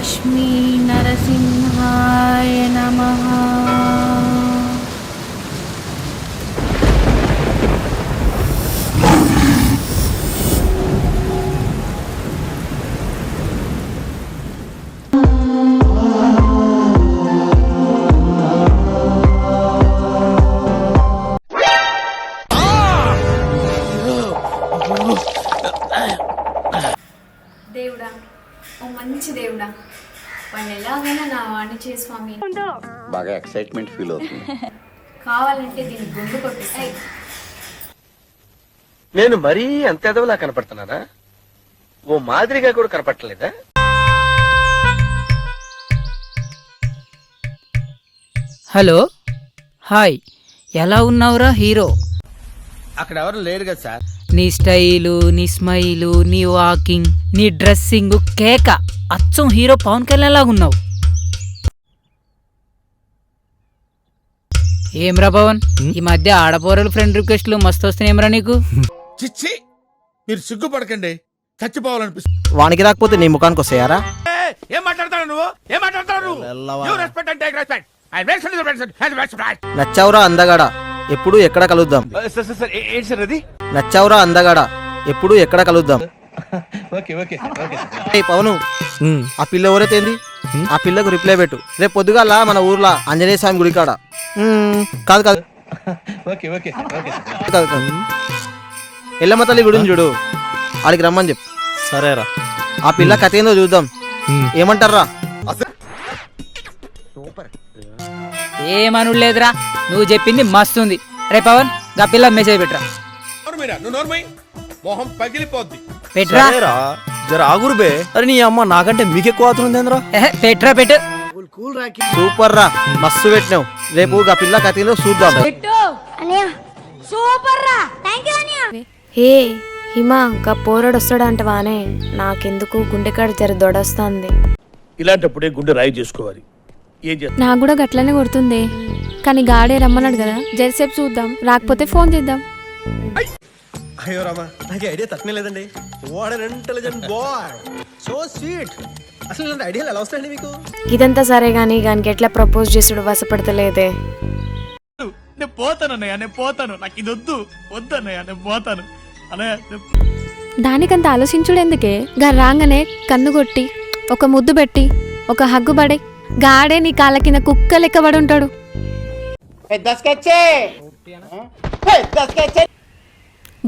లక్ష్మీ నరసింహాయ నమ దేవుడా ఓ మంచి దేవుడా. వాడిని ఎలాగైనా నా వాడిని చేసి స్వామి. బాగా ఎక్సైట్మెంట్ ఫీల్ అవుతుంది. కావాలంటే దీన్ని గుండు కొట్టిస్తాయి నేను మరీ అంత ఎదవలా కనపడుతున్నానా? ఓ మాదిరిగా కూడా కనపడలేదా హలో? హాయ్. ఎలా ఉన్నావురా హీరో? అక్కడ ఎవరు లేరు కదా సార్. నీ స్టైలు నీ స్మైలు నీ వాకింగ్ నీ డ్రెస్సింగ్ కేక. అచ్చం హీరో పవన్ కళ్యాణ్ లాగా ఉన్నావు. ఏమ్రా పవన్? ఈ మధ్య ఆడపోరలు ఫ్రెండ్ రిక్వెస్ట్లు మస్తు వస్తున్నాయేమ్రా నీకు? చిచ్చి మీరు సిగ్గుపడకండి. చచ్చిపోవాలనిపిస్తుంది. వానికి రాకపోతే నీ ముఖానికి వస్తాయారా? ఏం మాట్లాడతాడు నువ్వు? ఏం మాట్లాడతాడు నువ్వు? respect and respect. నచ్చావురా అందగాడ? ఎప్పుడు ఎక్కడ కలుద్దాం. సార్ సార్ ఏంటి సార్ అది? నచ్చావురా అందగాడ? ఎప్పుడు ఎక్కడ కలుద్దాం? Okay okay okay. ఏయ్ పవను ఆ పిల్ల ఎవరైతేంది? ఆ పిల్లకు రిప్లై పెట్టు. రేపు పొద్దుగాల మన ఊర్లో ఆంజనేయ స్వామి గుడి కాడ. కాదు కాదు. ఎల్లమ్మ తల్లి గుడిని చూడు. ఆడికి రమ్మని చెప్పు. సరేరా. ఆ పిల్ల కథ ఏందో చూద్దాం. ఏమంటారా ఏమను లేదురా. నువ్వు చెప్పింది మస్తుంది. రే పవన్గా పిల్ల మెసేజ్ పెట్టరా. నోరు మీరా, నువ్వు నోర్మై మొహం పగిలిపోద్ది. పెట్రా. సరేరా. జర ఆగురు బే. అరే నీ అమ్మ నాకంటే మీకెక్కువ అవుతుందేంద్రా ఎహె, పెట్రా పెట్టు. సూపర్ రా మస్తు పెట్టినావు. రేపు ఆ పిల్ల చూద్దాం. హే హిమ గా పోరడు వస్తాడంటవానే నాకెందుకు గుండెకాడ జర దొడొస్తుంది. ఇలాంటప్పుడే గుండె రాయి చేసుకోవాలి. ఏం చేస్తా నాకు కూడా గట్లనే కొడుతుంది. కానీ గాడే రమ్మన్నాడు కదా. జరసేపు చూద్దాం. రాకపోతే ఫోన్ చేద్దాం. అయ్యో రామా నాకు ఐడియా తక్కువ లేదండి. What an intelligent boy so sweet అసలు ఇలాంటి ఐడియాలు ఎలా వస్తాయండి మీకు? ఇదంతా సరే గాని గానికి ఎట్లా ప్రపోజ్ చేసుడు వసపడతలేదే నేను పోతాను అన్నయ్య నేను పోతాను. నాకు ఇది వద్దు. వద్దు అన్నయ్య నేను పోతాను. అన్నయ్య దానికంత ఆలోచించుడు ఎందుకే? గా రాగానే కన్ను కొట్టి ఒక ముద్దు పెట్టి ఒక హగ్గు పడి గాడే నీ కాళ్ళ కింద కుక్క లెక్కబడి ఉంటాడు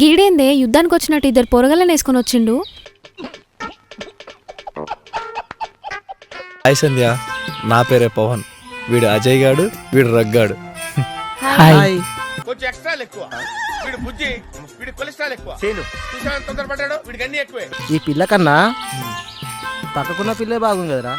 గీడేందే యుద్ధానికి వచ్చినట్టు ఇద్దరు పొరగలను వేసుకొని వచ్చిండు? హాయ్ సంధ్య నా పేరే పవన్. వీడు అజయ్ గాడు వీడు రగ్గాడు. హాయ్. కొంచెం ఎక్స్ట్రా ఎక్కువ. వీడు బుజ్జి వీడి కొలెస్ట్రాల్ ఎక్కువ. తొందరపడ్డాడు? వీడికి అన్ని ఎక్కువే. ఈ పిల్ల కన్నా పక్కకున్న పిల్లే బాగుంది కదరా.